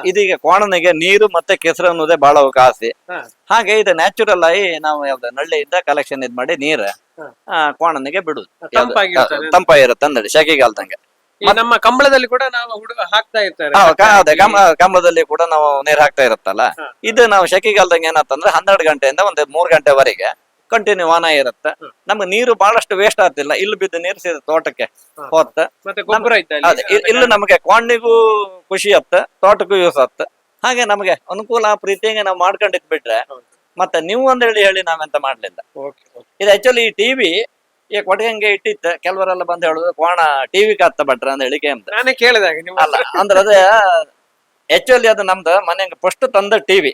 ಇದೀಗ ಕೋಣನಿಗೆ ನೀರು ಮತ್ತೆ ಕೆಸರು ಅನ್ನೋದೇ ಬಹಳ ಅವಕಾಶ ಹಾಗೆ ಇದು ನ್ಯಾಚುರಲ್ ಆಗಿ ನಾವು ಯಾವ್ದು ನಳ್ಳಿಯಿಂದ ಕಲೆಕ್ಷನ್ ಇದ್ ಮಾಡಿ ನೀರ್ ಕೋಣನಿಗೆ ಬಿಡುದು. ತಂಪಾಗಿರುತ್ತೆ ಅಂದ್ರೆ ಶೆಕೆಗಾಲ್ದಂಗೆ. ನಮ್ಮ ಕಂಬಳದಲ್ಲಿ ಕೂಡ ನಾವು ಹುಡುಗ ಹಾಕ್ತಾ ಇರ್ತಾರೆ. ಹಾ, ಕ- ಅದೇ ಕಮ ಕಂಬದಲ್ಲಿ ಕೂಡ ನಾವು ನೀರ್ ಹಾಕ್ತಾ ಇರುತ್ತಲ್ಲ. ಇದು ನಾವು ಶೆಕೆಗಾಲ್ದಂಗೆ ಏನಂತಂದ್ರೆ ಹನ್ನೆರಡು ಗಂಟೆಯಿಂದ ಒಂದ್ ಮೂರ್ ಗಂಟೆವರೆಗೆ ಕಂಟಿನ್ಯೂ ವಾನ ಇರುತ್ತೆ. ನಮ್ಗೆ ನೀರು ಬಹಳಷ್ಟು ವೇಸ್ಟ್ ಆಗ್ತಿಲ್ಲ. ಇಲ್ಲಿ ಬಿದ್ದ ನೀರು ಸೇರಿದ ತೋಟಕ್ಕೆ ಹೋತ. ಇಲ್ಲಿ ನಮಗೆ ಕಾಂಡಿಗೂ ಖುಷಿ ಆತ್ತ ತೋಟಕ್ಕೂ ಯೂಸ್ ಆತ್ತ ಹಾಗೆ ನಮಗೆ ಅನುಕೂಲ ಪ್ರೀತಿಗೆ ನಾವು ಮಾಡ್ಕೊಂಡಿದ್ ಬಿಟ್ರೆ. ಮತ್ತೆ ನೀವು ಒಂದ್ ಹೇಳಿ ಹೇಳಿ ನಾವೆಂತ ಮಾಡ್ಲಿಲ್ಲ. ಇದು ಆಕ್ಚುಲಿ ಈ ಟಿವಿ ಈ ಕೊಟ್ಟಿಗೆ ಇಟ್ಟಿತ್ತು ಕೆಲವರೆಲ್ಲ ಬಂದು ಹೇಳುದು ಕೋಣ ಟಿವಿ ಕತ್ತ ಬಟ್ರ ಅಂತ ಹೇಳಿಕೆ ಅಂತ ಅಲ್ಲ ಅಂದ್ರೆ ಅದೇ ಆಕ್ಚುಲಿ ಅದು ನಮ್ದು ಮನೆ ಫಸ್ಟ್ ತಂದ ಟಿವಿ.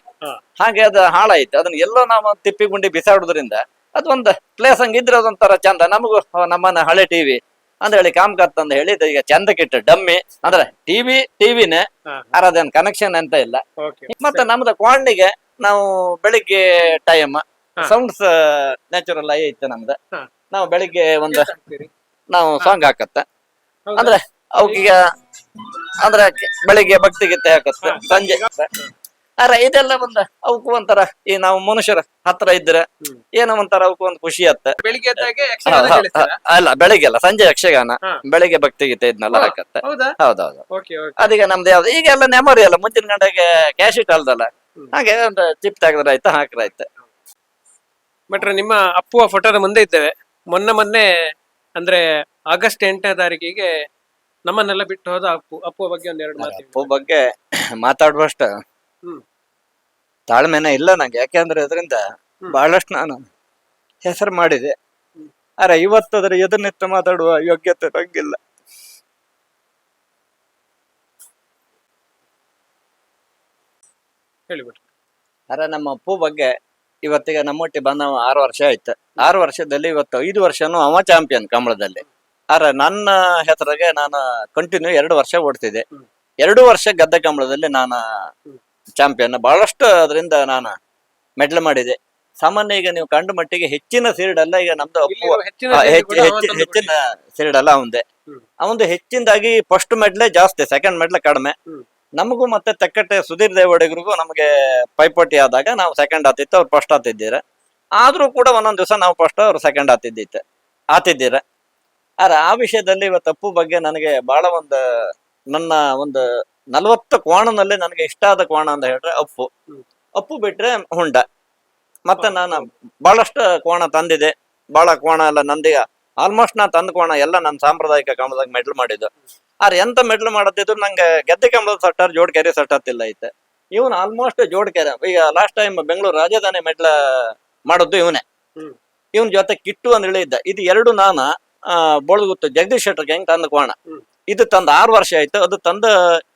ಹಾಗೆ ಅದು ಹಾಳಾಯ್ತು. ಅದನ್ನ ಎಲ್ಲೋ ನಾವು ತಿಪ್ಪಿ ಗುಂಡಿ ಬಿಸಾಡುದ್ರಿಂದ ಅದು ಪ್ಲೇಸ್ ಹಂಗಿದ್ರೆ ಅದೊಂಥರ ಚಂದ. ನಮಗೂ ನಮ್ಮನ್ನ ಹಳೆ ಟಿವಿ ಅಂದ್ರೆ ಹೇಳಿ ಕಾಮ್ಕತ್ ಅಂತ ಹೇಳಿ ಈಗ ಈಗ ಕಿಟ್ಟ ಡಮ್ಮಿ. ಅಂದ್ರೆ ಟಿವಿ ಟಿವಿನೇ ಅದೇನ್ ಕನೆಕ್ಷನ್ ಅಂತ ಇಲ್ಲ. ಮತ್ತೆ ನಮ್ದು ಕ್ವಾಂಡಿಗೆ ನಾವು ಬೆಳಿಗ್ಗೆ ಟೈಮ್ ಸೌಂಡ್ಸ್ ನ್ಯಾಚುರಲ್ ಆಗಿ ಇತ್ತು ನಮ್ದು. ನಾವು ಬೆಳಿಗ್ಗೆ ಒಂದು ನಾವು ಸಾಂಗ್ ಹಾಕತ್ತ? ಅಂದ್ರೆ ಅವಕ್ಕೀಗ ಅಂದ್ರ ಬೆಳಿಗ್ಗೆ ಭಕ್ತಿ ಗೀತೆ ಹಾಕತ್ತೆ ಸಂಜೆ. ಆ ಇದೆಲ್ಲ ಬಂದ ಅವಕ್ಕೂ ಒಂಥರ ಈ ನಾವು ಮನುಷ್ಯರ ಹತ್ರ ಇದ್ರೆ. ಏನೋ ಒಂಥರ ಅವಕ್ಕೂ ಒಂದ್ ಖುಷಿ ಆತ ಬೆಳಿಗ್ಗೆ ಅಲ್ಲ ಬೆಳಿಗ್ಗೆ ಅಲ್ಲ ಸಂಜೆ ಯಕ್ಷಗಾನ. ಬೆಳಿಗ್ಗೆ ಭಕ್ತಿ ಗೀತೆ ಇದನ್ನೆಲ್ಲ. ಹಾಕತ್ತೆ. ಹೌದಾ? ಹೌದೌದು. ಅದೀಗ ನಮ್ದು ಯಾವ್ದು ಈಗೆಲ್ಲ ನೆಮರಿ ಅಲ್ಲ ಮುಂಚಿನ ಗಂಟೆಗೆ ಕ್ಯಾಶಿಟ್ ಅಲ್ದಲ್ಲ ಹಾಗೆ ಒಂದು ಚಿಪ್ ತೆಗೆದ್ರೆ ಆಯ್ತು ಹಾಕ್ರೆ ಆಯ್ತು. ಭಟ್ರೆ ನಿಮ್ಮ ಅಪ್ಪುವ ಫೋಟೋದ ಮುಂದೆ ಇದ್ದೇವೆ. ಮೊನ್ನೆ ಮೊನ್ನೆ ಅಂದ್ರೆ ಆಗಸ್ಟ್ ಎಂಟನೇ ತಾರೀಕಿಗೆ ನಮ್ಮನ್ನೆಲ್ಲ ಬಿಟ್ಟು ಹೋದ ಅಪ್ಪು ಅಪ್ಪು ಬಗ್ಗೆ ಒಂದೆರಡು ಮಾತು. ಅಪ್ಪು ಬಗ್ಗೆ ಮಾತಾಡುವಷ್ಟ ಹ್ಮ್. ತಾಳ್ಮೆನೆ ಇಲ್ಲ ನಂಗೆ. ಯಾಕೆಂದ್ರೆ ಅದರಿಂದ. ಬಹಳಷ್ಟು ನಾನು ಹೆಸರು ಮಾಡಿದೆ. ಅರೆ ಇವತ್ತು ಅದರ ಎದುರು ನಿಂತು ಮಾತಾಡುವ ಯೋಗ್ಯತೆ ನಂಗಿಲ್ಲ. ಅರೆ ನಮ್ಮ ಅಪ್ಪು ಬಗ್ಗೆ ಇವತ್ತಿಗೆ ನಮ್ಮೊಟ್ಟಿ ಬಂದ ಆರು ವರ್ಷ ಆಯ್ತು. ಆರು ವರ್ಷದಲ್ಲಿ ಇವತ್ತು ಐದು ವರ್ಷನೂ ಅವ ಚಾಂಪಿಯನ್ ಕಂಬಳದಲ್ಲಿ ಅರೆ ನನ್ನ ಹೆಸರಾಗೆ ನಾನು ಕಂಟಿನ್ಯೂ ಎರಡು ವರ್ಷ ಓಡ್ತಿದ್ದೆ. ಎರಡು ವರ್ಷ ಗದ್ದೆ ಕಂಬಳದಲ್ಲಿ ನಾನು ಚಾಂಪಿಯನ್ ಬಹಳಷ್ಟು ಅದರಿಂದ ನಾನು ಮೆಡ್ಲ್ ಮಾಡಿದೆ. ಸಾಮಾನ್ಯ ಈಗ ನೀವು ಕಂಡು ಮಟ್ಟಿಗೆ ಹೆಚ್ಚಿನ ಸೀಲ್ಡ್ ಅಲ್ಲ ಈಗ ನಮ್ದು ಅಪ್ಪು ಹೆಚ್ಚಿನ ಆ, ಹೆಚ್ಚು ಹೆಚ್ಚಿನ ಅವಂದೆ. ಅವಂದು ಹೆಚ್ಚಿನದಾಗಿ ಫಸ್ಟ್ ಮೆಡ್ಲೆ ಜಾಸ್ತಿ ಸೆಕೆಂಡ್ ಮೆಡ್ಲೆ ಕಡಿಮೆ. ಹ್ಮ್. ನಮಗೂ ಮತ್ತೆ ತೆಕ್ಕಟ್ಟೆ ಸುಧೀರ್ ದೇವಡಿಗರಿಗೂ ನಮಗೆ ಪೈಪೋಟಿ ಆದಾಗ ನಾವು ಸೆಕೆಂಡ್ ಆತಿತ್ತು ಅವ್ರು ಫಸ್ಟ್ ಆತಿದ್ದೀರ. ಆದ್ರೂ ಕೂಡ ಒಂದೊಂದ್ ದಿವಸ ನಾವು ಫಸ್ಟ್ ಅವ್ರು ಸೆಕೆಂಡ್ ಆತಿದ್ದಿತ್ತು ಆತಿದ್ದೀರ. ಆದ್ರೆ ಆ ವಿಷಯದಲ್ಲಿ ತಪ್ಪು ಬಗ್ಗೆ ನನಗೆ ಬಹಳ ಒಂದು ನನ್ನ ಒಂದು ನಲವತ್ತು ಕೋಣನಲ್ಲಿ ನನಗೆ ಇಷ್ಟ ಆದ ಕೋಣ ಅಂತ ಹೇಳಿದ್ರೆ ಅಪ್ಪು. ಅಪ್ಪು ಬಿಟ್ರೆ ಹುಂಡ. ಮತ್ತೆ ನಾನು ಬಹಳಷ್ಟು ಕೋಣ ತಂದಿದೆ. ಬಹಳ ಕೋಣ ಎಲ್ಲ ನಂದಿಗ ಆಲ್ಮೋಸ್ಟ್ ನಾ ತಂದ ಕೋಣ ಎಲ್ಲ ನನ್ನ ಸಾಂಪ್ರದಾಯಿಕ ಕಂಬದಾಗ ಮೆಡ್ಲ್ ಮಾಡಿದ್ದು. ಆದ್ರೆ ಎಂತ ಮೆಡ್ಲ್ ಮಾಡತ್ತಿದ್ರು ನಂಗೆ ಗೆದ್ದೆ ಕಂಬದ ಸಟ್ಟಾರ್ ಜೋಡ್ ಕೆರೆ ಸಟ್ಟತ್ತಿಲ್ಲ ಐತೆ. ಇವನು ಆಲ್ಮೋಸ್ಟ್ ಜೋಡ್ ಕೆರೆ ಈಗ ಲಾಸ್ಟ್ ಟೈಮ್ ಬೆಂಗಳೂರು ರಾಜಧಾನಿ ಮೆಡ್ಲ ಮಾಡೋದು ಇವನೇ. ಇವನ್ ಜೊತೆ ಕಿಟ್ಟು ಅಂತ ಹೇಳಿದ್ದ ಇದು ಎರಡು ನಾನ. ಆ ಬೋಳ್ಗುತ್ತು ಜಗದೀಶ್ ಶೆಟ್ಟರ್ಗೆ ಹೆಂಗ್ ತಂದ ಕೋಣ? ಇದು ತಂದ ಆರು ವರ್ಷ ಆಯ್ತು ಅದು ತಂದ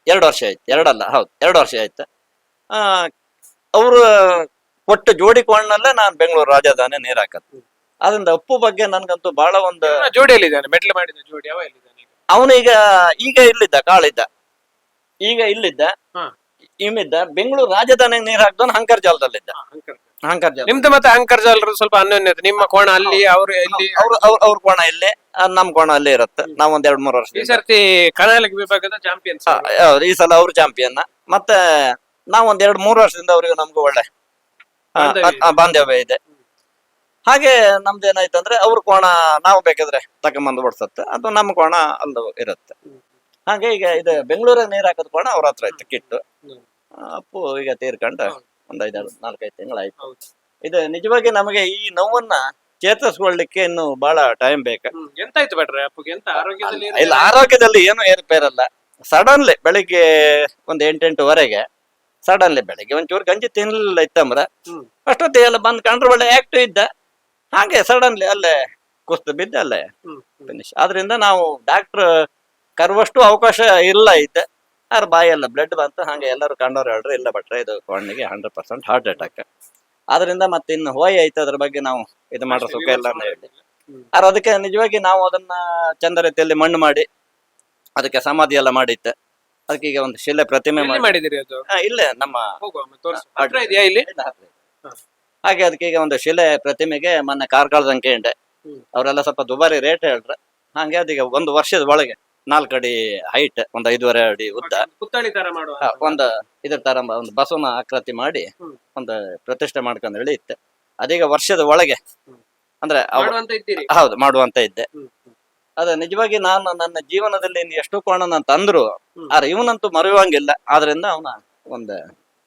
ಎರಡು ವರ್ಷ ಆಯ್ತು ಎರಡಲ್ಲ ಹೌದು ಎರಡು ವರ್ಷ ಆಯ್ತು. ಆ ಅವರು ಕೊಟ್ಟ ಜೋಡಿ ಕೋಣನಲ್ಲೇ ನಾನು ಬೆಂಗಳೂರು ರಾಜಧಾನಿ ನೀರ್ ಹಾಕತ್ತೆ ಅದರಿಂದ ಅಪ್ಪು ಬಗ್ಗೆ ನನ್ಗಂತೂ ಬಹಳ ಒಂದು ಜೋಡಿಯಲ್ಲಿ ಜೋಡಿಯಲ್ಲಿದ್ದಾನೆ ಮೆಡ್ಲ್ ಮಾಡಿದ ಜೋಡಿ ಅವ ಅವನು ಈಗ ಈಗ ಇಲ್ಲಿದ್ದ ಕಾಳಿದ್ದ. ಈಗ ಇಲ್ಲಿದ್ದ ಹ್ಮ್ ಇಮಿದ್ದ ಬೆಂಗಳೂರು ರಾಜಧಾನಿ ನೀರ್ ಹಾಕ್ದವನು ಹಂಕರ್ ಜಾಲದಲ್ಲಿದ್ದ. ಅಹಂಕಾರ್ ಜಾಲ. ನಿಮ್ದು ಮತ್ತೆ ಅಂಕರ್ ಜಾಲರು ಸ್ವಲ್ಪ ಅನ್ಯೋನ್ಯತೆ. ನಿಮ್ಮ ಕೋಣ ಅಲ್ಲಿ ಅವರು ಇಲ್ಲಿ ಅವ್ರ ಅವ್ರ ಅವ್ರ ಕೋಣ ಇಲ್ಲೇ ಆ, ನಮ್ ಕೋಣ ಅಲ್ಲೇ ಇರುತ್ತೆ. ನಾವ್ ಒಂದ್ ಎರಡ್ ಮೂರು ವರ್ಷ ಈ ಸರ್ತಿ ಕರ್ನಾಟಕ ವಿಭಾಗದ ಚಾಂಪಿಯನ್ಸ್ ಈ ಸಲ ಅವ್ರ ಚಾಂಪಿಯನ್ ಮತ್ತೆ ನಾವ್ ಒಂದ್ ಎರಡ್ ಮೂರು ವರ್ಷದಿಂದ ಅವ್ರಿಗೆ ನಮ್ಗೂ ಒಳ್ಳೆ ಆ, ಬಾಂಧವ್ಯ ಆ, ಬಾಂಧವ್ಯ ಇದೆ. ಹಾಗೆ ನಮ್ದು ಏನಾಯ್ತಂದ್ರೆ ಅವ್ರ ಕೋಣ ನಾವು ಬೇಕಾದ್ರೆ ತಕೊಂಬಂದು ಓಡ್ಸತ್ತೆ. ಅದು ನಮ್ಮ ಕೋಣ ಅಲ್ಲಿ ಇರುತ್ತೆ. ಹಾಗೆ ಈಗ ಇದು ಬೆಂಗಳೂರಿಗೆ ನೀರ್ ಹಾಕೋದ್ ಕೋಣ ಅವ್ರ ಹತ್ರ ಇತ್ತು ಕಿಟ್ಟು. ಹ್ಮ್. ಆ, ಅಪ್ಪು ಈಗ ತೀರ್ಕೊಂಡು ಹೌದು. ಒಂದ್ ಐದಾರು ನಾಲ್ಕೈದು ತಿಂಗಳಾಯ್ತು. ಇದು ನಿಜವಾಗಿ ನಮಗೆ ಈ ನೋವನ್ನ ಚೇತರಿಸ್ಕೊಳ್ಳಿಕ್ಕೆ ಇನ್ನು ಬಹಳ ಟೈಮ್ ಬೇಕು. ಎಂತಾಯ್ತು ಬೇಡ್ರೆ ಅಪ್ಪಗೆ? ಎಂತ ಆರೋಗ್ಯದಲ್ಲಿ ಇಲ್ಲ ಆರೋಗ್ಯದಲ್ಲಿ ಏನು ಏರ್ಪೇರಲ್ಲ ಸಡನ್ಲಿ ಬೆಳಿಗ್ಗೆ ಒಂದ್ ಎಂಟೆಂಟುವರೆಗೆ ಸಡನ್ಲಿ ಬೆಳಿಗ್ಗೆ ಒಂಚೂರು ಗಂಜಿ ತಿನ್ಲಿಲ್ಲ ಇತ್ತಂದ್ರ ಅಷ್ಟೊತ್ತಿ ಅಷ್ಟೊತ್ತಿಗೆ ಎಲ್ಲ ಬಂದ್ ಕಂಡ್ರೆ ಒಳ್ಳೆ ಆಕ್ಟಿವ್ ಇದ್ದ. ಹಾಗೆ ಸಡನ್ಲಿ ಅಲ್ಲೇ ಕುಸ್ತು ಬಿದ್ದ ಅಲ್ಲೇ ಫಿನಿಶ್ ಆದ್ರಿಂದ ನಾವು ಡಾಕ್ಟರ್ ಕರುವಷ್ಟು ಅವಕಾಶ ಇಲ್ಲ ಇದ್ದ. ಯಾರ ಬಾಯಲ್ಲ ಬ್ಲಡ್ ಬಂತು ಹಂಗೆ ಎಲ್ಲರೂ ಕಂಡವ್ರು ಹೇಳ್ರಿ ಇಲ್ಲ ಭಟ್ರೆ ಇದು ಕಣ್ಣಿಗೆ ಹಂಡ್ರೆಡ್ ಪರ್ಸೆಂಟ್ ಹಾರ್ಟ್ ಅಟ್ಯಾಕ್ ಆದ್ರಿಂದ ಮತ್ತೆ ಇನ್ನು ಹೋಯ್ ಐತೆ ಅದ್ರ ಬಗ್ಗೆ ನಾವು ಇದು ಮಾಡ್ರೆ ಸುಖ ಇಲ್ಲ ಅಂತ ಹೇಳಿ. ಆದ್ರೆ ಅದಕ್ಕೆ ನಿಜವಾಗಿ ನಾವು ಅದನ್ನ ಚಂದ ರೀತಿಯಲ್ಲಿ ಮಣ್ಣು ಮಾಡಿ ಅದಕ್ಕೆ ಸಮಾಧಿ ಎಲ್ಲ ಮಾಡಿತ್ತೆ ಅದಕ್ಕೆ ಈಗ ಒಂದು ಶಿಲೆ ಪ್ರತಿಮೆ ಮಾಡಿದಿರಿ ಅದು? ಇಲ್ಲೇ ನಮ್ಮ ಇಲ್ಲಿ? ಹಾಗೆ ಅದಕ್ಕೆ ಈಗ ಒಂದು ಶಿಲೆ ಪ್ರತಿಮೆಗೆ ಮೊನ್ನೆ ಕಾರ್ಕಳ ಸಂಖ್ಯೆ ಉಂಟೆ. ಅವರೆಲ್ಲ ಸ್ವಲ್ಪ ದುಬಾರಿ ರೇಟ್ ಹೇಳ್ರೆ. ಹಂಗೆ ಅದೀಗ ಒಂದು ವರ್ಷದ ಒಳಗೆ. ನಾಲ್ಕು ಅಡಿ ಹೈಟ್ ಒಂದ್ ಐದೂವರೆ ಅಡಿ ಉದ್ದ ಪುತ್ಥಳಿ ತರ ಮಾಡುವ ಒಂದ್ ಒಂದು ಇದ್ರ ತರ ಒಂದು ಬಸವನ ಆಕೃತಿ ಮಾಡಿ ಹ್ಮ್. ಒಂದು ಪ್ರತಿಷ್ಠೆ ಮಾಡ್ಕೊಂಡು ಇತ್ತೆ ಅದೀಗ ವರ್ಷದ ಒಳಗೆ ಹ್ಮ್. ಅಂದ್ರೆ ಅವ- ಮಾಡುವಂತ ಇದ್ದೀರಿ ಹೌದು ಮಾಡುವಂತ ಇದ್ದೆ ಹ್ಮ್. ಹ್ಮ್. ಅದ ನಿಜವಾಗಿ ನಾನು ನನ್ನ ಜೀವನದಲ್ಲಿ ಇನ್ನು ಎಷ್ಟು ಕೋಣ ನಾನು ತಂದ್ರು ಹ್ಮ್. ಆದ್ರೆ ಇವನಂತೂ ಮರೆಯುವಂಗಿಲ್ಲ ಆದ್ರಿಂದ ಅವನ ಒಂದು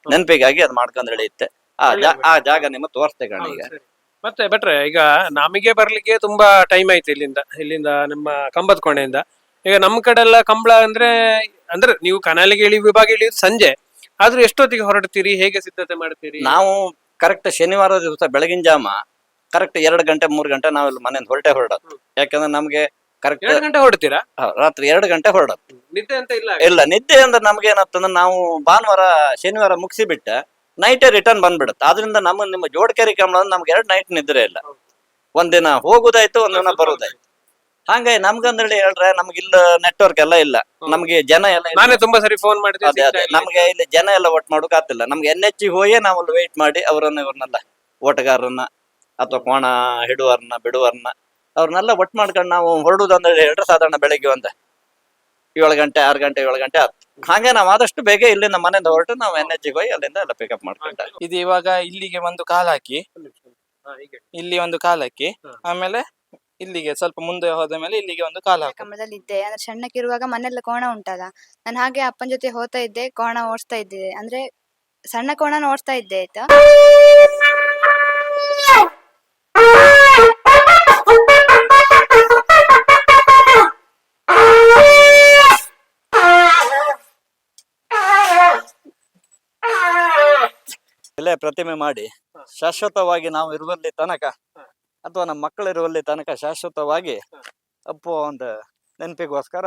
ನೆನಪಿಗಾಗಿ ಅದ್ ಮಾಡ್ಕೊಂಡ್ ಇತ್ತೆ ಆ ಜಾ ಆ ಜಾಗ ನಿಮ್ಮ ತೋರ್ಸ್ತೆ ಕಣ ಈಗ ಸರಿ. ಮತ್ತೆ ಭಟ್ರೆ ಈಗ ನಮಗೆ ಬರ್ಲಿಕ್ಕೆ ತುಂಬಾ ಟೈಮ್ ಆಯ್ತು ಇಲ್ಲಿಂದ ಇಲ್ಲಿಂದ ನಮ್ಮ ಕಂಬದ ಕೋಣೆಯಿಂದ ಈಗ ನಮ್ಮ ಕಡೆ ಎಲ್ಲ ಕಂಬಳ ಅಂದ್ರೆ ಅಂದ್ರೆ ನೀವು ಕನಾಲಿಗೆ ಇಳಿ ವಿಭಾಗ ಇಳಿಯೋದು ಸಂಜೆ. ಆದ್ರೂ ಎಷ್ಟೊತ್ತಿಗೆ ಹೊರಡ್ತೀರಿ? ಹೇಗೆ ಸಿದ್ಧತೆ ಮಾಡ್ತೀರಿ? ನಾವು ಕರೆಕ್ಟ್ ಶನಿವಾರ ದಿವಸ ಬೆಳಗಿನ ಜಾಮ ಕರೆಕ್ಟ್ ಎರಡು ಗಂಟೆ ಮೂರು ಗಂಟೆ ನಾವು ಇಲ್ಲಿ ಮನೆಯಿಂದ ಹೊರಟೆ ಹೊರಡೋದು. ಯಾಕಂದ್ರೆ ನಮ್ಗೆ ಕರೆಕ್ಟ್ ಎರಡು ಗಂಟೆ ಹೊರಡ್ತೀರಾ? ರಾತ್ರಿ ಎರಡು ಗಂಟೆ ಹೊರಡೋದು. ನಿದ್ದೆ ಅಂತ ಇಲ್ಲ ಇಲ್ಲ ನಿದ್ದೆ ಅಂದ್ರೆ ನಮ್ಗೆ ಏನಾಗ್ತಂದ್ರೆ ನಾವು ಭಾನುವಾರ ಶನಿವಾರ ಮುಗಿಸಿ ಬಿಟ್ಟ ನೈಟೇ ರಿಟರ್ನ್ ಬಂದ್ಬಿಡುತ್ತೆ. ಆದ್ರಿಂದ ನಮ್ಮ ನಿಮ್ಮ ಜೋಡ್ಕೇರಿ ಕಂಬಳ ನಮ್ಗೆ ಎರಡು ನೈಟ್ ನಿದ್ರೆ ಇಲ್ಲ. ಒಂದಿನ ಹೋಗುದಾಯ್ತು ಒಂದಿನ ಬರುದಾಯ್ತು. ಹಂಗಾಗಿ ನಮ್ಗಂದೇಳಿ ಹೇಳ್ರೆ ನಮ್ಗ ಇಲ್ಲ ನೆಟ್ವರ್ಕ್ ಎಲ್ಲ ಇಲ್ಲ. ನಮ್ಗೆ ಜನ ಎಲ್ಲ ಇಲ್ಲ. ನಾನೇ ತುಂಬಾ ಸರಿ ಫೋನ್ ಅದೇ ಅದೇ. ಮಾಡಿದ್ದೆ ನಮ್ಗೆ ಇಲ್ಲಿ ಜನ ಎಲ್ಲ ಒಟ್ ಮಾಡೋಕ್ ಆಗ್ತಿಲ್ಲ. ನಮ್ಗೆ ಎನ್ ಎಚ್ ಹೋಗಿ ನಾವು ಅಲ್ಲಿ ವೇಟ್ ಮಾಡಿ ಅವರನ್ನ ಇವ್ರನ್ನೆಲ್ಲ ಓಟಗಾರರನ್ನ ಅಥವಾ ಕೋಣ ಹಿಡುವರ್ನ ಬಿಡುವರ್ನ ಅವ್ರನ್ನೆಲ್ಲ ಒಟ್ ಮಾಡ್ಕೊಂಡು ನಾವು ಹೊರಡುದು ಅಂದ್ರೆ ಹೇಳ್ರೆ ಸಾಧಾರಣ ಬೆಳಿಗ್ಗೆ ಒಂದ ಏಳು ಗಂಟೆ ಆರು ಗಂಟೆ ಏಳು ಗಂಟೆ ಹತ್ತು. ಹಾಗೆ ನಾವು ಆದಷ್ಟು ಬೇಗ ಇಲ್ಲಿಂದ ಮನೆಯಿಂದ ಹೊರಟು ನಾವು ಎನ್ ಎಚ್ ಹೋಗಿ ಅಲ್ಲಿಂದ ಎಲ್ಲ ಪಿಕಪ್ ಮಾಡ್ಕೊಂಡ. ಇದು ಇವಾಗ ಇಲ್ಲಿಗೆ ಒಂದು ಕಾಲ್ ಹಾಕಿ. ಇಲ್ಲಿ ಒಂದು ಕಾಲ್ ಹಾಕಿ. ಆಮೇಲೆ ಇಲ್ಲಿಗೆ ಸ್ವಲ್ಪ ಮುಂದೆ ಹೋದ ಮೇಲೆ ಇಲ್ಲಿಗೆ ಒಂದು ಕಾಲ ಹಾಕು. ಕಂಬಳದಲ್ಲಿ ಇದ್ದೆ. ಅಂದ್ರೆ ಸಣ್ಣಕ್ಕಿರುವಾಗ ಮನೆಯಲ್ಲಿ ಕೋಣ ಉಂಟಲ್ಲ ನಾನು ಹಾಗೆ ಅಪ್ಪನ ಜೊತೆ ಹೋಗ್ತಾ ಇದ್ದೆ ಕೋಣ ಓಡಿಸ್ತಾ ಇದ್ದೆ. ಅಂದ್ರೆ ಸಣ್ಣ ಕೋಣ ಓಡಿಸ್ತಾ ಇದ್ದೆ ಆಯ್ತಾ? ಇಲ್ಲೇ ಪ್ರತಿಮೆ ಮಾಡಿ ಶಾಶ್ವತವಾಗಿ ನಾವು ಇರುವಲ್ಲಿ ತನಕ. ಅಥವಾ ನಮ್ಮ ಮಕ್ಕಳಿರುವಲ್ಲಿ ತನಕ ಶಾಶ್ವತವಾಗಿ ಅಪ್ಪ ಒಂದು ನೆನಪಿಗೋಸ್ಕರ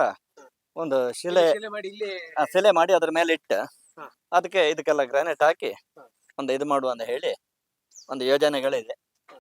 ಒಂದು ಶಿಲೆ ಮಾಡಿ ಇಲ್ಲಿ ಆ ಶಿಲೆ ಮಾಡಿ ಅದ್ರ ಮೇಲೆ ಇಟ್ಟು ಅದಕ್ಕೆ ಇದಕ್ಕೆಲ್ಲ ಗ್ರಾನೈಟ್ ಹಾಕಿ. ಒಂದು ಇದು ಮಾಡುವ ಅಂತ ಹೇಳಿ ಒಂದು ಯೋಜನೆಗಳಿದೆ